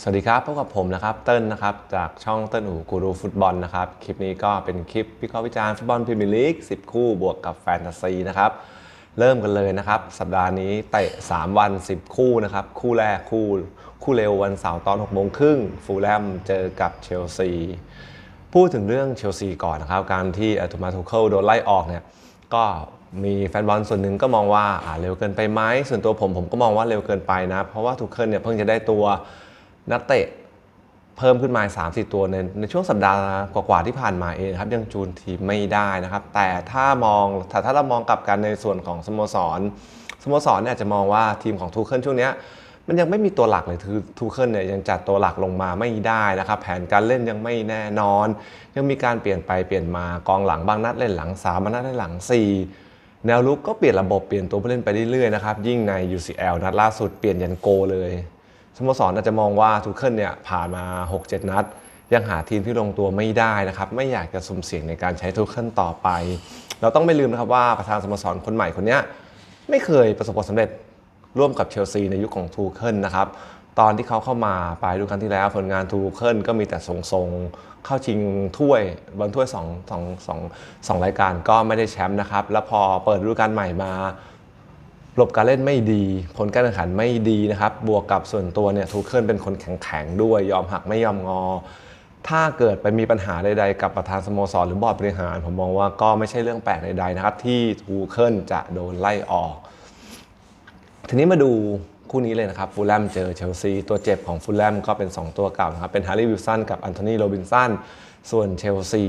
สวัสดีครับพบกับผมนะครับเติ้ลนะครับจากช่องเติ้ลอู่กูรูฟุตบอลนะครับคลิปนี้ก็เป็นคลิปวิเคราะห์วิจารณ์ฟุตบอลพรีเมียร์ลีก10 คู่บวกกับแฟนตาซีนะครับเริ่มกันเลยนะครับ สัปดาห์นี้เตะ 3 วัน 10 คู่นะครับ คู่แรกคู่ คู่เร็ววันเสาร์ตอน6โมงครึ่งฟูลแลมเจอกับเชลซีพูดถึงเรื่องเชลซีก่อนนะครับ การที่อัตูมาทูเคิลโดนไล่ออกเนี่ยก็มีแฟนบอลส่วนหนึ่งก็มองว่าอ่าเร็วเกินไปไหมส่วนตัวผมผมก็มองว่าเร็วเกินไปนะ เพราะว่าทูเคิลเนี่ยเพิ่งจะได้ตัว นักเตะเพิ่มขึ้นมา 3 4 ตัวในในช่วงสัปดาห์กว่าๆที่ผ่านมาเองครับยังจูนทีมไม่ได้นะครับ แต่ถ้ามองถ้าถ้าเรามองกลับกันในส่วนของสโมสรสโมสรเนี่ยจะมองว่าทีมของทูเคิลช่วงนี้มันยังไม่มีตัวหลักเลยคือทูเคิลเนี่ยยังจัดตัวหลักลงมาไม่ได้นะครับ แผนการเล่นยังไม่แน่นอน ยังมีการเปลี่ยนไปเปลี่ยนมากองหลังบางนัดเล่นหลัง3บางนัดเล่นหลัง 4 แนวลุกก็เปลี่ยนระบบเปลี่ยนตัวผู้เล่นไปเรื่อยๆนะครับยิ่งใน UCL นัดล่าสุดเปลี่ยนยันโกเลย สโมสรอาจจะมองว่าทูเคิลเนี่ยผ่านมา 6-7 นัด ยังหาทีมที่ลงตัวไม่ได้นะครับไม่อยากจะสุ่มเสี่ยงในการใช้ทูเคิลต่อไป เราต้องไม่ลืมนะครับว่าประธานสโมสรคนใหม่คนนี้ไม่เคยประสบความสำเร็จร่วมกับเชลซีในยุคของทูเคิลนะครับตอนที่เขาเข้ามาปลายฤดูกาลที่แล้วผลงานทูเคิลก็มีแต่ทรงๆ เข้าชิงถ้วยบอลถ้วย2 2 2 2รายการก็ไม่ได้แชมป์นะครับ แล้วพอเปิดฤดูกาลใหม่มา ระบบการเล่นไม่ดี ผลการแข่งขันไม่ดีนะครับ บวกกับส่วนตัวเนี่ยทูเคิลเป็นคนแข็งๆด้วย ยอมหักไม่ยอมงอ ถ้าเกิดไปมีปัญหาใดๆ กับประธานสโมสรหรือบอร์ดบริหาร ผมมองว่าก็ไม่ใช่เรื่องแปลกใดๆนะครับ ที่ทูเคิลจะโดนไล่ออก ทีนี้มาดูคู่นี้เลยนะครับฟูลแลมเจอเชลซีตัวเจ็บของฟูลแลมก็เป็น 2 ตัวเก่านะครับ เป็นฮาร์รี่วิลสันกับอันโทนีโรบินสันส่วนเชลซี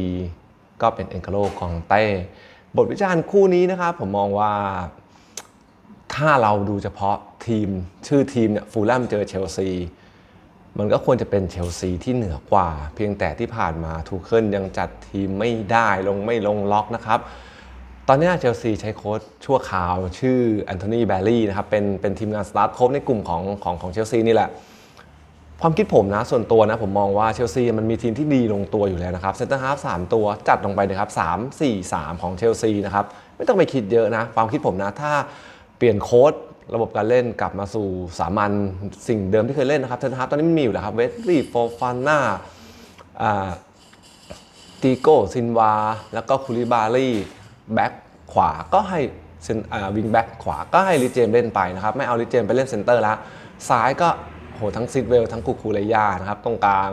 ก็เป็นเอ็นกาโลกองเต้บทวิจารณ์คู่นี้นะครับผมมองว่า ถ้าเราดูเฉพาะทีมชื่อทีมเนี่ยฟูลแลมเจอเชลซีมันก็ควรจะเป็นเชลซีที่เหนือกว่า เพียงแต่ที่ผ่านมาทูเคิลยังจัดทีมไม่ได้ลงไม่ลงล็อกนะครับตอนนี้เชลซีใช้โค้ชชั่วคราวชื่อแอนโทนีแบลลี่นะครับเป็นเป็นทีมงานสตาร์ทโค้ชในกลุ่มของของของเชลซีนี่แหละ ความคิดผมนะส่วนตัวนะผมมองว่าเชลซีมันมีทีมที่ดีลงตัวอยู่แล้วนะครับเซนเตอร์ฮาฟสามตัวจัดลงไปนะครับสามสี่สามของเชลซีนะครับไม่ต้องไปคิดเยอะนะ ความคิดผมนะถ้า เปลี่ยนโค้ดระบบการเล่นกลับมาสู่สามัญสิ่งเดิมที่เคยเล่นนะครับเซนเตอร์ฮาฟตอนนี้มันมีอยู่แล้วครับเวสลีย์โฟฟาน่าตีโก้ซินวา แล้วก็คูลิบาลีแบ็คขวาก็ให้วิงแบ็คขวาก็ให้ลิเจมเล่นไปนะครับ ไม่เอาลิเจมไปเล่นเซนเตอร์แล้วซ้ายก็โหทั้งซิดเวลทั้งคูคูเรยานะครับตรงกลาง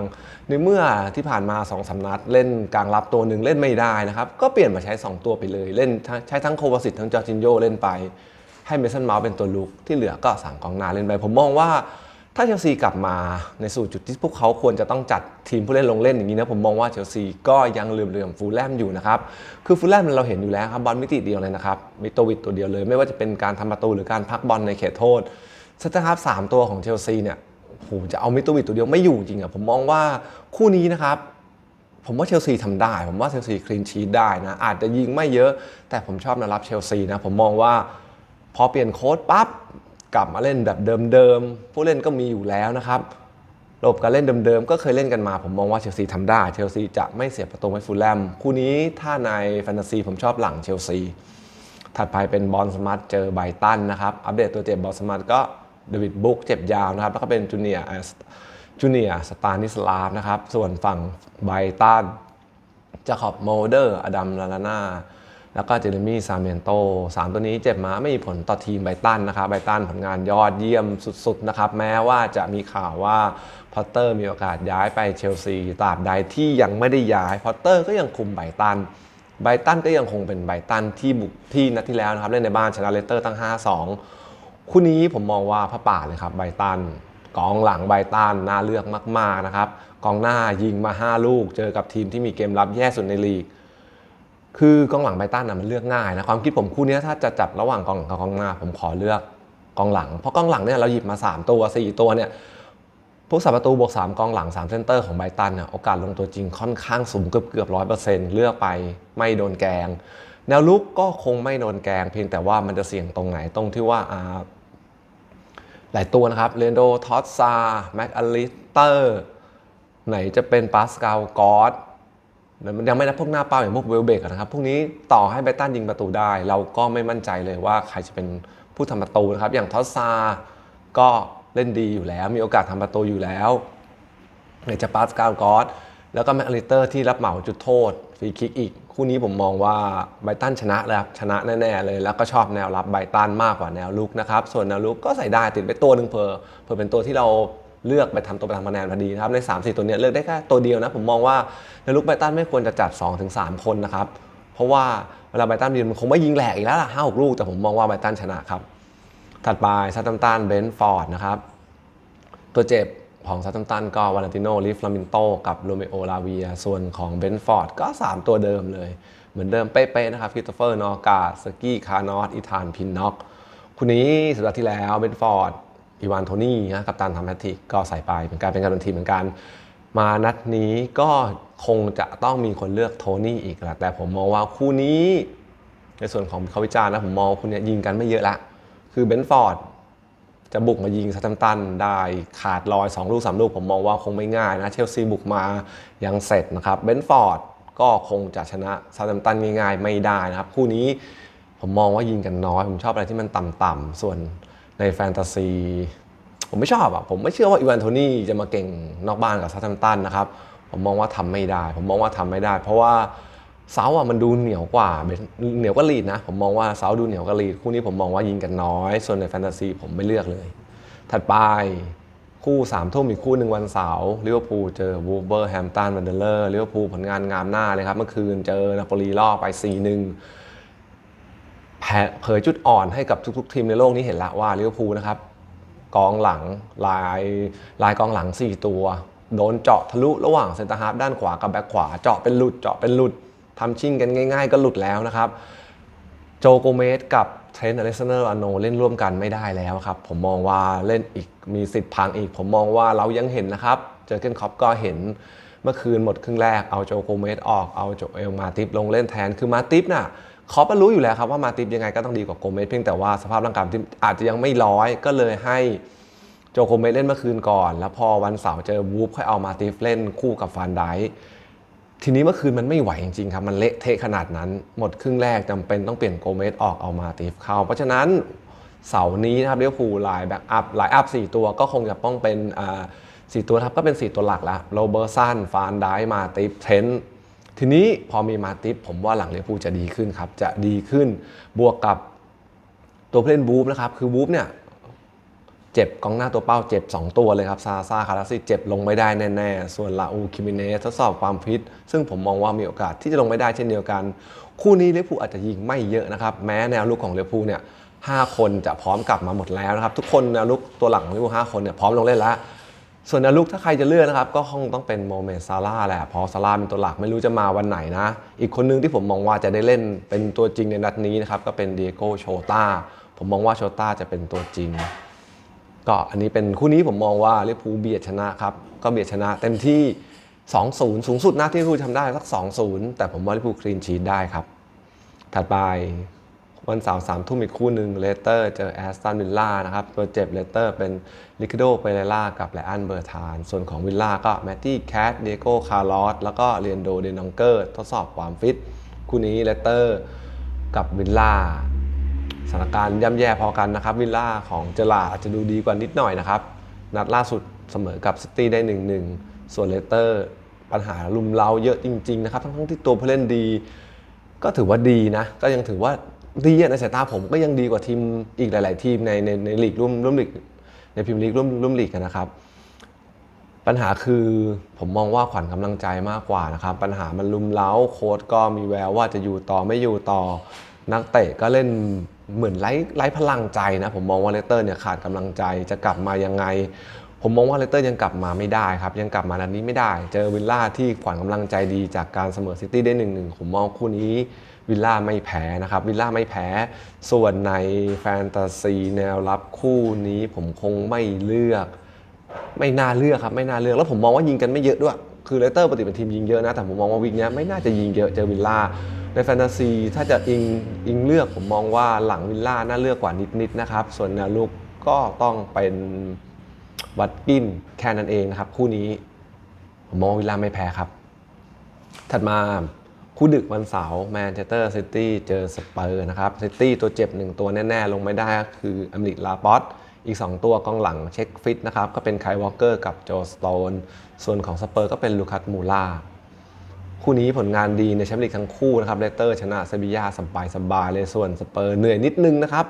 ในเมื่อที่ผ่านมา2อสนัดเล่นกลางรับตัวหนึ่งเล่นไม่ได้นะครับ ก็เปลี่ยนมาใช้ 2 ตัวไปเลย เล่นใช้ทั้งโควาสิตทั้งจอร์จินโยเล่นไป ให้เมสันเมาส์เป็นตัวลุกที่เหลือก็สั่งกองหน้าเล่นไป ผมมองว่าถ้าเชลซีกลับมาในสู่จุดที่พวกเขาควรจะต้องจัดทีมผู้เล่นลงเล่นอย่างนี้นะผมมองว่าเชลซีก็ยังเหลื่อมๆฟูลแลมอยู่นะครับคือฟูลแลมเราเห็นอยู่แล้วครับบอลมิติเดียวเลยนะครับมิโตวิตตัวเดียวเลย ไม่ว่าจะเป็นการทำประตูหรือการพักบอลในเขตโทษสตาร์ครับสามตัวของเชลซีเนี่ยโหจะเอามิโตวิตตัวเดียวไม่อยู่จริงอะผมมองว่าคู่นี้นะครับผมว่าเชลซีทำได้ ผมว่าเชลซีคลีนชีตได้นะอาจจะยิงไม่เยอะ แต่ผมชอบนวรับเชลซีนะผมมองว่า พอเปลี่ยนโค้ดปั๊บกลับมาเล่นแบบเดิมๆผู้เล่นก็มีอยู่แล้วนะครับระบบการเล่นเดิมๆก็เคยเล่นกันมาผมมองว่าเชลซีทำได้เชลซีจะไม่เสียประตูให้ฟูลแลมคู่นี้ถ้าในแฟนตาซีผมชอบหลังเชลซีถัดไปเป็นบอลสมาร์ทเจอไบตันนะครับอัปเดตตัวเจ็บบอลสมาร์ทก็เดวิดบุ๊กเจ็บยาวนะครับแล้วก็เป็นจูเนียร์จูเนียร์สตานิสลาฟนะครับส่วนฝั่งไบตันจาคอบโมเดอร์อดัมลาลาน่า แล้วก็เจเรมี่ซาเมนโตสามตัวนี้เจ็บมาไม่มีผลต่อทีมไบตันนะครับไบตันผลงานยอดเยี่ยมสุดๆนะครับแม้ว่าจะมีข่าวว่าพอตเตอร์มีโอกาสย้ายไปเชลซีตราบใดที่ยังไม่ได้ย้ายพอตเตอร์ก็ยังคุมไบตันไบตันก็ยังคงเป็นไบตันที่บุกที่นัดที่แล้วนะครับเล่นในบ้านชนะเลสเตอร์ตั้ง 5-2 คู่นี้ผมมองว่าพระป่าเลยครับไบตันกองหลังไบตันน่าเลือกมากๆนะครับกองหน้ายิงมา 5 ลูก เจอกับทีมที่มีเกมรับแย่สุดในลีก คือกองหลังไบตันนะมันเลือกง่ายนะความคิดผมคู่นี้ถ้าจะจับระหว่างกองหลังกับกองหน้าผมขอเลือกกองหลัง เพราะกองหลังเนี่ยเราหยิบมา 3 ตัว 4 ตัวเนี่ยพวกสาประตูบวก3กองหลัง3เซนเตอร์ของไบตันเนี่ยโอกาสลงตัวจริงค่อนข้างสูงเกือบเกือบร้อยเปอร์เซ็นต์เลือกไปไม่โดนแกง แนวลุกก็คงไม่โดนแกง เพียงแต่ว่ามันจะเสี่ยงตรงไหนตรงที่ว่าหลายตัวนะครับเรนโดทอสซาแม็กอลิสเตอร์ไหนจะเป็นปาสกาลกอส ยังไม่นับพวกหน้าเป้าอย่างพวกเวลเบกนะครับ พวกนี้ต่อให้ไบตันยิงประตูได้ เราก็ไม่มั่นใจเลยว่าใครจะเป็นผู้ทำประตูนะครับ อย่างทอสซา ก็เล่นดีอยู่แล้ว มีโอกาสทำประตูอยู่แล้วไหนจะปาสกาลกอสแล้วก็แมคอลิเตอร์ที่รับเหมาจุดโทษฟรีคิกอีก คู่นี้ผมมองว่าไบตันชนะเลยครับชนะแน่ๆเลย แล้วก็ชอบแนวรับไบตันมากกว่าแนวลุกนะครับ ส่วนแนวลุกก็ใส่ได้ติดไปตัวหนึ่งเพอเพอเป็นตัวที่เรา เลือกไปทำตัวไปทำคะแนนพอดีนะครับใน 3 4 ตัวเนี้ยเลือกได้แค่ตัวเดียวนะผมมองว่าแนลุกไบตันไม่ควรจะจัด 2-3 คนนะครับเพราะว่าเวลาไบตันยืนมันคงไม่ยิงแหลกอีกแล้วล่ะห้าหกลูกแต่ผมมองว่าไบตันชนะครับ ถัดไปซัตตัมตันเบนฟอร์ดนะครับตัวเจ็บของซัตตัมตันก็วาเลนติโนลิฟลามินโตกับโรเมโอลาเวียส่วนของเบนฟอร์ดก็ 3 ตัวเดิมเลย เหมือนเดิมเป๊ะๆนะครับคริสโตเฟอร์นอกาสกี้คาร์นอตอีธานพินน็อกคุณนี้สัปดาห์ที่แล้วเบนฟอร์ด อีวานโทนี่นะกับตันทำแฮตทริกก็ใส่ไปเป็นการเป็นการันทีเหมือนกัน มานัดนี้ก็คงจะต้องมีคนเลือกโทนี่อีกแหละแต่ผมมองว่าคู่นี้ ในส่วนของเขาวิจารณ์นะผมมองคู่เนี้ยยิงกันไม่เยอะละคือเบนฟอร์ดจะบุกมายิงซัตตัมตันได้ขาดลอย 2 ลูก 3 ลูก ผมมองว่าคงไม่ง่ายนะ เชลซีบุกมายังเสร็จนะครับเบนฟอร์ดก็คงจะชนะซัตตัมตันง่ายๆ ไม่ได้นะครับ คู่นี้ผมมองว่ายิงกันน้อย ผมชอบอะไรที่มันต่ำๆส่วน ในแฟนตาซี ผมไม่ชอบอะผมไม่เชื่อว่าอีวานโทนี่จะมาเก่งนอกบ้านกับซัตตัมตันนะครับ ผมมองว่าทำไม่ได้ ผมมองว่าทำไม่ได้ เพราะว่าเซาอะมันดูเหนียวกว่าเหนียวก็ลีดนะ ผมมองว่าเซาดูเหนียวก็ลีดคู่นี้ผมมองว่ายิงกันน้อย ส่วนในแฟนตาซีผมไม่เลือกเลย ถัดไปคู่3ามทุ่มอีกคู่หนึ่งวันเสาร์ลิเวอร์พูลเจอวูเบอร์แฮมตันวันเดอร์เลอร์ลิเวอร์พูลผลงานงามหน้าเลยครับ เมื่อคืนเจอนาโปลีล่อไป4-1แพ้ เผยจุดอ่อนให้กับทุก ๆ ทีมในโลกนี้เห็นละว่าลิเวอร์พูลนะครับกองหลังลายลายกองหลัง 4 ตัว โดนเจาะทะลุระหว่างเซนเตอร์ฮาร์ฟด้านขวากับแบ็คขวาเจาะเป็นหลุดเจาะเป็นหลุดทำชิ่งกันง่าย ๆ ก็หลุดแล้วนะครับ โจโกเมสกับเทรนต์อเล็กซานอร์อโนเล่นร่วมกันไม่ได้แล้วครับ ผมมองว่าเล่นอีกมีสิทธิ์พังอีก ผมมองว่าเรายังเห็นนะครับ เจอเกนคอปก็เห็นเมื่อคืนหมดครึ่งแรกเอาโจโกเมสออกเอาโจเอลมาติฟลงเล่นแทนคือมาติฟน่ะ คอปรู้อยู่แล้วครับว่ามาติฟยังไงก็ต้องดีกว่าโกเมสเพียงแต่ว่าสภาพร่างกายที่อาจจะยังไม่ร้อยก็เลยให้โจโคเมสเล่นเมื่อคืนก่อน แล้วพอวันเสาร์เจอวูฟค่อยเอามาติฟเล่นคู่กับฟานไดทีนี้เมื่อคืนมันไม่ไหวจริงๆครับ มันเละเทะขนาดนั้น หมดครึ่งแรกจำเป็นต้องเปลี่ยนโกเมสออกเอามาติฟเข้า เพราะฉะนั้นเสาร์นี้นะครับเรียกพูลไลน์แบ็กอัพไลน์อัพสี่ตัวก็คงจะต้องเป็นอ่าสี่ตัวครับก็เป็น 4 ตัวหลักละโรเบอร์สันฟานไดมาติฟเทน ทีนี้พอมีมาติฟผมว่าหลังเรียกพูจะดีขึ้นครับ จะดีขึ้นบวกกับตัวผู้เล่นบูฟนะครับ คือบูฟเนี่ยเจ็บกองหน้าตัวเป้าเจ็บ 2 ตัวเลยครับ ซาซาคาราซิเจ็บลงไม่ได้แน่ๆ ส่วนลาอูคิมิเนสทดสอบความฟิต ซึ่งผมมองว่ามีโอกาสที่จะลงไม่ได้เช่นเดียวกัน คู่นี้ลิเวอร์พูลอาจจะยิงไม่เยอะนะครับ แม้แนวลุกของลิเวอร์พูลเนี่ยห้าคนจะพร้อมกลับมาหมดแล้วนะครับ ทุกคนแนวลุกตัวหลังของลิเวอร์พูลห้าคนเนี่ยพร้อมลงเล่นแล้ว ส่วนแนวลุกถ้าใครจะเลือกนะครับ ก็คงต้องเป็นโมเมดซาร่าแหละเพราะซาร่าเป็นตัวหลักไม่รู้จะมาวันไหนนะ อีกคนนึงที่ผมมองว่าจะได้เล่นเป็นตัวจริงในนัดนี้นะครับ ก็เป็นเดียโกโชตาผมมองว่าโชตาจะเป็นตัวจริง ก็อันนี้เป็นคู่นี้ผมมองว่าลิเวอร์พูลเบียดชนะครับก็เบียดชนะเต็มที่ 2-0 สูงสุดนะที่ลิเวอร์พูลทำได้สัก 2-0 แต่ผมว่าลิเวอร์พูลคลีนชีทได้ครับ ถัดไป วันเสาร์สามทุ่มอีกคู่หนึ่งเลสเตอร์เจอแอสตันวิลล่านะครับตัวเจ็บเลสเตอร์เป็นลิคโดเปเรล่ากับไลอันเบอร์ทาน ส่วนของวิลล่าก็แมตตี้แคทเดโก้คาร์ลอสแล้วก็เรียนโดเดนองเกอร์ ทดสอบความฟิต คู่นี้เลสเตอร์กับวิลล่าสถานการณ์ย่ำแย่พอกันนะครับวิลล่าของเจอราอาจจะดูดีกว่านิดหน่อยนะครับ นัดล่าสุดเสมอกับซิตี้ได้1-1ส่วนเลสเตอร์ปัญหาลุมเล้าเยอะจริง ๆ นะครับ ทั้งๆที่ตัวผู้เล่นดี ก็ถือว่าดีนะ ก็ยังถือว่า ดีในสายตาผมก็ยังดีกว่าทีมอีกหลาย ๆ ทีมในในในลีกร่วมร่วมลีกในพรีเมียร์ลีกร่วมร่วมลีกนนะครับ ปัญหาคือผมมองว่าขวัญกำลังใจมากกว่านะครับ ปัญหามันลุมเล้าโค้ดก็มีแววว่าจะอยู่ต่อไม่อยู่ต่อนักเตะก็เล่นเหมือนไร้ไร้พลังใจนะ ผมมองว่าเลสเตอร์เนี่ยขาดกำลังใจจะกลับมายังไง ผมมองว่าเลสเตอร์ยังกลับมาไม่ได้ครับ ยังกลับมานัดนี้ไม่ได้ เจอวิลล่าที่ขวัญกำลังใจดีจากการเสมอซิตี้ได้หนึ่งหนึ่งผมมองคู่นี้วิลล่าไม่แพ้นะครับ วิลล่าไม่แพ้ ส่วนในแฟนตาซีแนวรับคู่นี้ผมคงไม่เลือก ไม่น่าเลือกครับ ไม่น่าเลือก แล้วผมมองว่ายิงกันไม่เยอะด้วย คือเลสเตอร์ปกติเป็นทีมยิงเยอะนะ แต่ผมมองว่าวิกเนี้ยไม่น่าจะยิงเยอะเจอวิลล่า ในแฟนตาซีถ้าจะอิงอิงเลือกผมมองว่าหลังวิลล่าน่าเลือกกว่านิดๆนะครับ ส่วนแนวลุกก็ต้องเป็น วัดกินแค่นั้นเองนะครับ คู่นี้มองวิลล่าไม่แพ้ครับ ถัดมาคู่ดึกวันเสาร์แมนเชสเตอร์ซิตี้เจอสเปอร์นะครับซิตี้ตัวเจ็บหนึ่งตัวแน่ ๆ ลงไม่ได้ก็คืออเมริกลาปอตอีก 2 ตัวกองหลังเช็คฟิตนะครับ ก็เป็นไคลวอลเกอร์กับโจสโตน ส่วนของสเปอร์ก็เป็นลูคัสมูล่าคู่นี้ผลงานดีในแชมเปี้ยนลีกทั้งคู่นะครับเลสเตอร์ชนะเซบียาสบายสบายเลยส่วนสเปอร์เหนื่อยนิดนึงนะครับ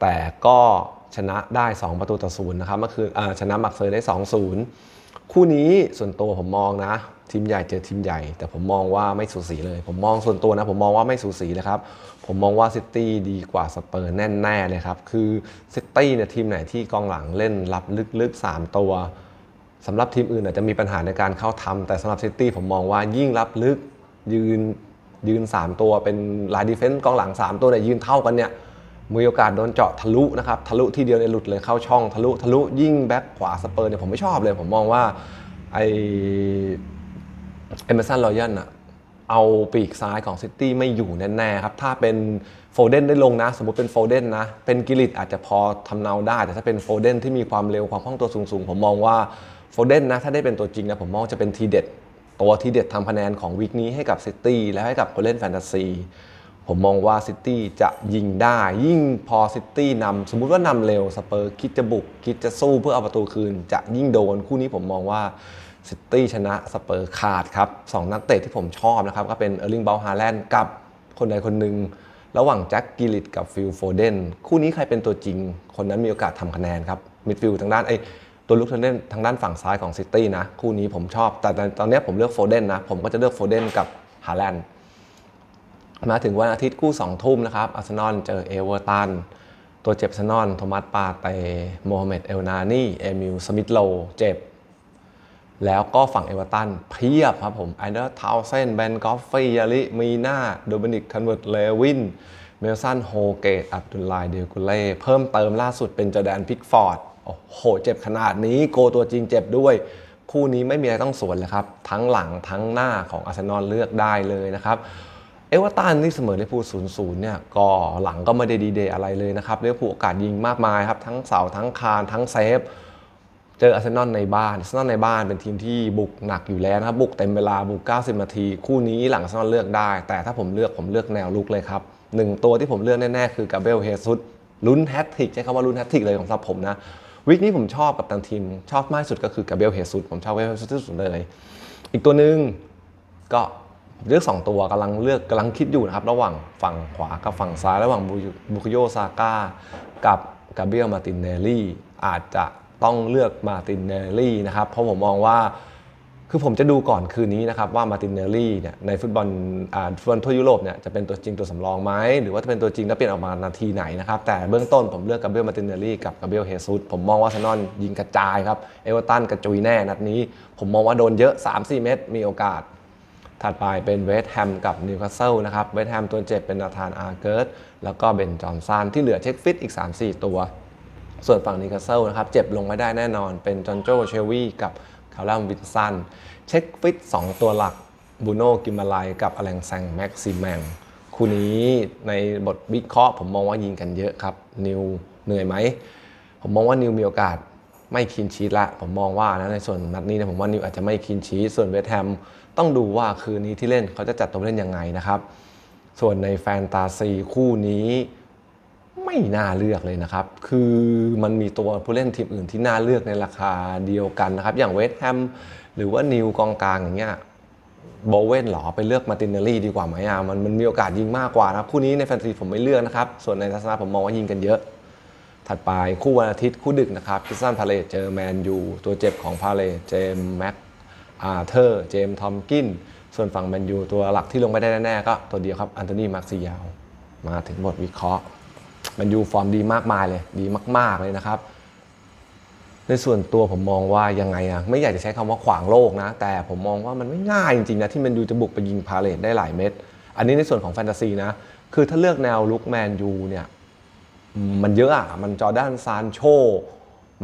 แต่ก็ ชนะได้ 2 ประตูต่อศูนย์นะครับเมื่อคืนชนะมักเซอร์ได้ 2-0 คู่นี้ส่วนตัวผมมองนะ ทีมใหญ่เจอทีมใหญ่ แต่ผมมองว่าไม่สูสีเลย ผมมองส่วนตัวนะ ผมมองว่าไม่สูสีเลยครับผมมองว่าซิตี้ดีกว่าสเปอร์แน่ๆเลยครับคือซิตี้เนี่ยทีมไหนที่กองหลังเล่นรับลึกๆ 3 ตัวสำหรับทีมอื่นอาจจะมีปัญหาในการเข้าทำแต่สำหรับซิตี้ผมมองว่ายิ่งรับลึกยืนยืน 3 ตัวเป็นลายดีเฟนซ์กองหลัง 3 ตัวเนี่ยยืนเท่ากันเนี่ย มีโอกาสโดนเจาะทะลุนะครับทะลุที่เดียวในยหลุดเลยเข้าช่องทะลุทะลุยิ่งแบ็คขวาสเปอร์เนี่ยผมไม่ชอบเลย ผมมองว่าไอเอเมอร์สันรอยันอะเอาปีกซ้ายของซิตี้ไม่อยู่แน่ๆครับ ถ้าเป็นโฟเดนได้ลงนะ สมมติเป็นโฟเดนนะ เป็นกิลิตอาจจะพอทำเนาได้ แต่ถ้าเป็นโฟเดนที่มีความเร็วความคล่องตัวสูงๆ ผมมองว่าโฟเดนนะ ถ้าได้เป็นตัวจริงนะ ผมมองจะเป็นทีเด็ด ตัวทีเด็ดทำคะแนนของวีคนี้ให้กับซิตี้และให้กับคนเล่นแฟนตาซี ผมมองว่าซิตี้จะยิงได้ ยิ่งพอซิตี้นำสมมุติว่านำเร็วสเปอร์คิดจะบุก คิดจะสู้เพื่อเอาประตูคืน จะยิ่งโดนคู่นี้ผมมองว่าซิตี้ชนะสเปอร์ขาดครับสองนักเตะที่ผมชอบนะครับ ก็เป็นเออร์ลิงเบลฮาแลนด์กับคนใดคนหนึ่งระหว่างแจ็คกิลิตกับฟิลโฟเดนคู่นี้ใครเป็นตัวจริง คนนั้นมีโอกาสทำคะแนนครับมิดฟิลทางด้านไอ้ตัวลุกทางด้านทางด้านฝั่งซ้ายของซิตี้นะคู่นี้ผมชอบ แต่ตอนนี้ผมเลือกโฟเดนนะผมก็จะเลือกโฟเดนกับฮาแลนด์ มาถึงวันอาทิตย์คู่2ทุ่มนะครับอาร์เซนอลเจอเอเวอร์ตันตัวเจ็บอาร์เซนอลโทมัสปาเตโมฮัมเหม็ดเอลนานีเอมิลสมิธโลเจ็บ แล้วก็ฝั่งเอเวอร์ตันเพียบครับผมไอเดอร์ทาวเซนแบนกอฟฟี่ยาริมีนาโดมินิกคันเวิร์ตเลวินเมลสันโฮเกต อับดุลไลเดลกุเล่ เพิ่มเติมล่าสุดเป็นจอแดนพิกฟอร์ด โอ้โห เจ็บขนาดนี้โกตัวจริงเจ็บด้วย คู่นี้ไม่มีอะไรต้องสวนเลยครับ ทั้งหลังทั้งหน้าของอาร์เซนอลเลือกได้เลยนะครับ เอเวอร์ตันนี่เสมอลิเวอร์พูล0-0เนี่ยก็หลังก็ไม่ได้ดีเดย์อะไรเลยนะครับลิเวอร์พูลโอกาสยิงมากมายครับทั้งเสาทั้งคานทั้งเซฟเจออาร์เซนอลในบ้านอาร์เซนอลในบ้านเป็นทีมที่บุกหนักอยู่แล้วนะครับบุกเต็มเวลาบุก 90 นาที คู่นี้หลังอาร์เซนอลเลือกได้ แต่ถ้าผมเลือกผมเลือกแนวลุกเลยครับหนึ่งตัวที่ผมเลือกแน่ๆคือกาเบลเฮซุสลุ้นแฮตทริกใช้คำว่าลุ้นแฮตทริกเลยของสำหรับผมนะวิกนี้ผมชอบกับทางทีม ชอบมากที่สุดก็คือกาเบลเฮซุสผมชอบกาเบลเฮซุสที่สุดเลย อีกตัวหนึ่งก็ เลือก 2 ตัวกำลังเลือกกำลังคิดอยู่นะครับ ระหว่างฝั่งขวากับฝั่งซ้าย ระหว่างบุคโยซาก้ากับกาเบียลมาตินเนลลี่อาจจะต้องเลือกมาตินเนลลี่นะครับ เพราะผมมองว่าคือผมจะดูก่อนคืนนี้นะครับว่ามาตินเนลลี่เนี่ยในฟุตบอลอ่าฟุตบอลทั่วยุโรปเนี่ยจะเป็นตัวจริงตัวสำรองไหมหรือว่าจะเป็นตัวจริงแล้วเปลี่ยนออกมานาทีไหนนะครับแต่เบื้องต้นผมเลือกกาเบียลมาตินเนลลี่กับกาเบียลเฮซุสผมมองว่าอาร์เซนอลยิงกระจายครับเอเวอร์ตันกระจุยแน่นัดนี้ ผมมองว่าโดนเยอะ 3-4 เม็ดมีโอกาส ถัดไปเป็นเวสต์แฮมกับนิวคาสเซิลนะครับ เวสต์แฮมตัวเจ็บเป็นนาธานอาร์เกิร์ตแล้วก็เบนจอห์นสันที่เหลือเช็คฟิตอีก 3-4 ตัว ส่วนฝั่งนิวคาสเซิลนะครับ เจ็บลงไม่ได้แน่นอน เป็นจอห์นโจเชลวีกับคาร์ลัมวินสัน เช็คฟิต 2 ตัวหลักบูโน่กิมมาไลกับอแลงแซงแม็กซิแมงคู่นี้ในบทวิเคราะห์ผมมองว่ายิงกันเยอะครับ นิวเหนื่อยไหม ผมมองว่านิวมีโอกาสไม่คินชีตละ ผมมองว่านะในส่วนนัดนี้นยผมว่านิวอาจจะไม่คินชีตส่วนเวสแฮม ต้องดูว่าคืนนี้ที่เล่นเขาจะจัดตัวเล่นยังไงนะครับ ส่วนในแฟนตาซีคู่นี้ไม่น่าเลือกเลยนะครับ คือมันมีตัวผู้เล่นทีมอื่นที่น่าเลือกในราคาเดียวกันนะครับ อย่างเวสต์แฮมหรือว่านิวกองกลางอย่างเงี้ยโบเวนหรอไปเลือกมาตินเนลลี่ดีกว่าไหมอะมันมันมีโอกาสยิงมากกว่านะครับ คู่นี้ในแฟนตาซีผมไม่เลือกนะครับ ส่วนในทัศนะผมมองว่ายิงกันเยอะ ถัดไปคู่วันอาทิตย์คู่ดึกนะครับพิซซันพาเลตเจอแมนยูตัวเจ็บของพาเลตเจมส์แม็ก อาร์เธอร์ เจมส์ทอมกิน ส่วนฝั่งแมนยูตัวหลักที่ลงไม่ได้แน่ๆก็ตัวเดียวครับอันโทนีมาร์ซิยาวมาถึงบทวิเคราะห์แมนยูฟอร์มดีมากมายเลยดีมาก ๆเลยนะครับ ในส่วนตัวผมมองว่ายังไงอะไม่อยากจะใช้คำว่าขวางโลกนะ แต่ผมมองว่ามันไม่ง่ายจริงๆนะที่แมนยูจะบุกไปยิงพาเลตได้หลายเม็ดอันนี้ในส่วนของแฟนตาซีนะคือถ้าเลือกแนวลุกแมนยูเนี่ยมันเยอะอะมันจอร์แดนซานโช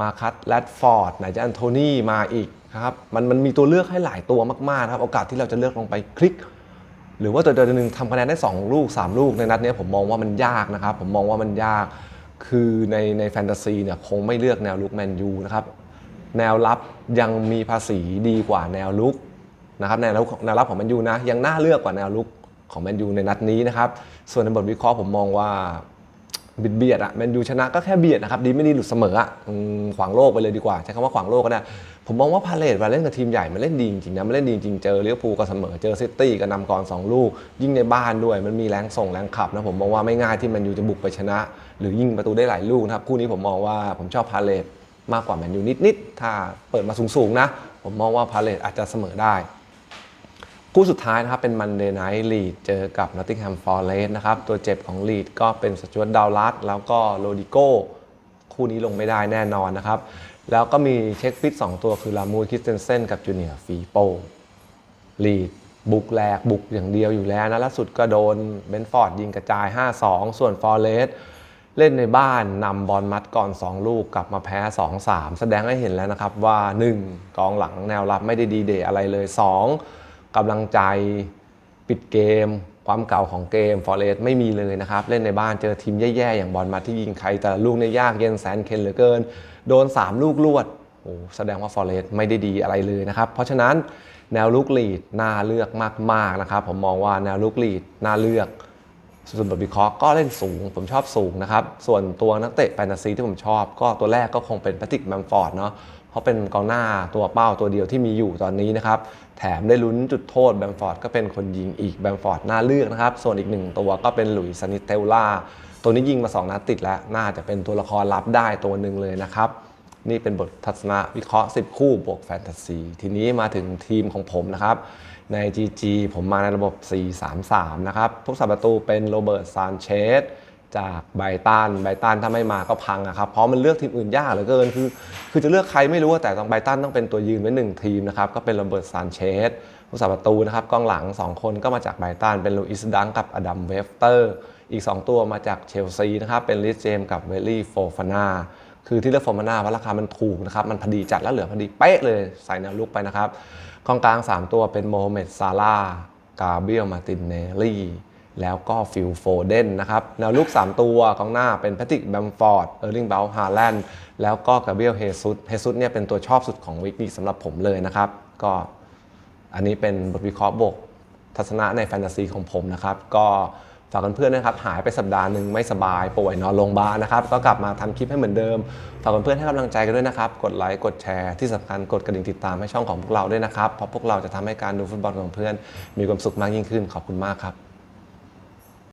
มาคัตแรดฟอร์ดไหนจะแอนโทนีมาอีก นะครับมันมันมีตัวเลือกให้หลายตัวมากๆนะครับโอกาสที่เราจะเลือกลงไปคลิก หรือว่าตัวตัวหนึ่งทำคะแนนได้ 2 ลูก 3 ลูกในนัดนี้ผมมองว่ามันยากนะครับ ผมมองว่ามันยากคือในในแฟนตาซีเนี่ยคงไม่เลือกแนวลุกแมนยูนะครับแนวรับยังมีภาษีดีกว่าแนวลุกนะครับแนวรับแนวรับของแมนยูนะยังน่าเลือกกว่าแนวลุกของแมนยูในนัดนี้นะครับส่วนในบทวิเคราะห์ผมมองว่า บิดเบียดอะแมนยูชนะก็แค่เบียดนะครับดีไม่ดีหลุดเสมออะขวางโลกไปเลยดีกว่า ใช้คำว่าขวางโลกก็ได้ ผมมองว่าพาเลตมาเล่นกับทีมใหญ่มันเล่นดีจริงนะมันเล่นดีจริงเจอเลิเวอร์พูก็เสมอเจอซิตี้ก็นำก่อนสองลูก ยิ่งในบ้านด้วย มันมีแรงส่งแรงขับนะผมมองว่าไม่ง่ายที่แมนยูจะบุกไปชนะ หรือยิงประตูได้หลายลูกนะครับคู่นี้ผมมองว่าผมชอบพาเลตมากกว่าแมนยูนิดๆถ้าเปิดมาสูงๆนะ ผมมองว่าพาเลตอาจจะเสมอได้ คู่สุดท้ายนะครับเป็นมันเดย์ไนท์ลีดเจอกับนอตติงแฮมฟอร์เรสนะครับตัวเจ็บของลีดก็เป็นสจวตดาวลัสแล้วก็โรดิโก้คู่นี้ลงไม่ได้แน่นอนนะครับ แล้วก็มีเช็คฟิต 2 ตัวคือลามูคิสเตนเซนกับจูเนียร์ฟีโปลีดบุกแหลกบุกอย่างเดียวอยู่แล้วนะล่าสุดก็โดนเบนฟอร์ดยิงกระจาย 5-2 ส่วนฟอร์เรสเล่นในบ้านนำบอลมัดก่อน 2 ลูกกลับมาแพ้ 2-3 แสดงให้เห็นแล้วนะครับว่า 1. กองหลังแนวรับไม่ได้ดีเดย์อะไรเลย 2. กำลังใจปิดเกม ความเก่าของเกมฟอร์เรสไม่มีเลยนะครับ เล่นในบ้านเจอทีมแย่ๆ อย่างบอลมัดที่ยิงใคร แต่ลูกเนี่ยากเย็นแสนเข็นเหลือเกิน โดน 3 ลูกลวดโอ้แสดงว่าฟอร์เรสไม่ได้ดีอะไรเลยนะครับ เพราะฉะนั้นแนวลูกลีดน่าเลือกมากๆนะครับ ผมมองว่าแนวลูกลีดน่าเลือกส่วนบทวิเคราะห์ก็เล่นสูง ผมชอบสูงนะครับ ส่วนตัวนักเตะแฟนตาซีที่ผมชอบ ก็ตัวแรกก็คงเป็นแพทริกแมมฟอร์ดเนาะ ราะเป็นกองหน้าตัวเป้าตัวเดียวที่มีอยู่ตอนนี้นะครับ แถมได้ลุ้นจุดโทษแบมฟอร์ดก็เป็นคนยิงอีกแบมฟอร์ดน่าเลือกนะครับ ส่วนอีกหนึ่งตัวก็เป็นหลุยส์ซานิเตลล่าตัวนี้ยิงมา 2 นัดติดแล้ว น่าจะเป็นตัวละครลับได้ตัวหนึ่งเลยนะครับ นี่เป็นบททัศนวิเคราะห์ 10 คู่บวกแฟนตาซี ทีนี้มาถึงทีมของผมนะครับ ใน GG ผมมาในระบบ 4-3-3 นะครับผู้สับประตูเป็นโรเบิร์ตซานเชส จากไบตันไบตันถ้าไม่มาก็พังอะครับเพราะมันเลือกทีมอื่นยากเหลือเกินคือคือจะเลือกใครไม่รู้แต่ต้องไบตันต้องเป็นตัวยืนไว้หนึ่งทีมนะครับก็เป็นโรเบิร์ตซานเชสผู้สับประตูนะครับกองหลัง 2 คนก็มาจากไบตันเป็นลูอิสดังกับอดัมเวฟเตอร์ อีก 2 ตัวมาจากเชลซีนะครับเป็นลิสเจมกับเวลลี่โฟฟานาคือที่เลือกฟอร์มาน่าเพราะราคามันถูกนะครับมันพอดีจัดแล้วเหลือพอดีเป๊ะเลยใส่แนวลุกไปนะครับกองกลาง 3 ตัวเป็นโมฮัมเหม็ดซาลาห์กาเบียลมาตินเนลลี่ แล้วก็ฟิลโฟเดนนะครับแนวลุก3 ตัวกองหน้าเป็นแพทริกแบมฟอร์ด เออร์ลิงเบลฮาแลนด์ แล้วก็กาเบรียลเฮซุสเฮซุสเนี่ยเป็นตัวชอบสุดของวิกนี้สำหรับผมเลยนะครับ ก็อันนี้เป็นบทวิเคราะห์บกทัศนะในแฟนตาซีของผมนะครับ ก็ฝากเพื่อนๆนะครับหายไปสัปดาห์หนึ่งไม่สบายป่วยนอนโรงพยาบาลนะครับ ก็กลับมาทำคลิปให้เหมือนเดิม ฝากเพื่อนๆให้กำลังใจกันด้วยนะครับ กดไลค์กดแชร์ที่สำคัญกดกระดิ่งติดตามให้ช่องของพวกเราด้วยนะครับเพราะพวกเราจะทำให้การดูฟุตบอลของเพื่อนมีความสุขมากยิ่งขึ้นขอบคุณมากครับ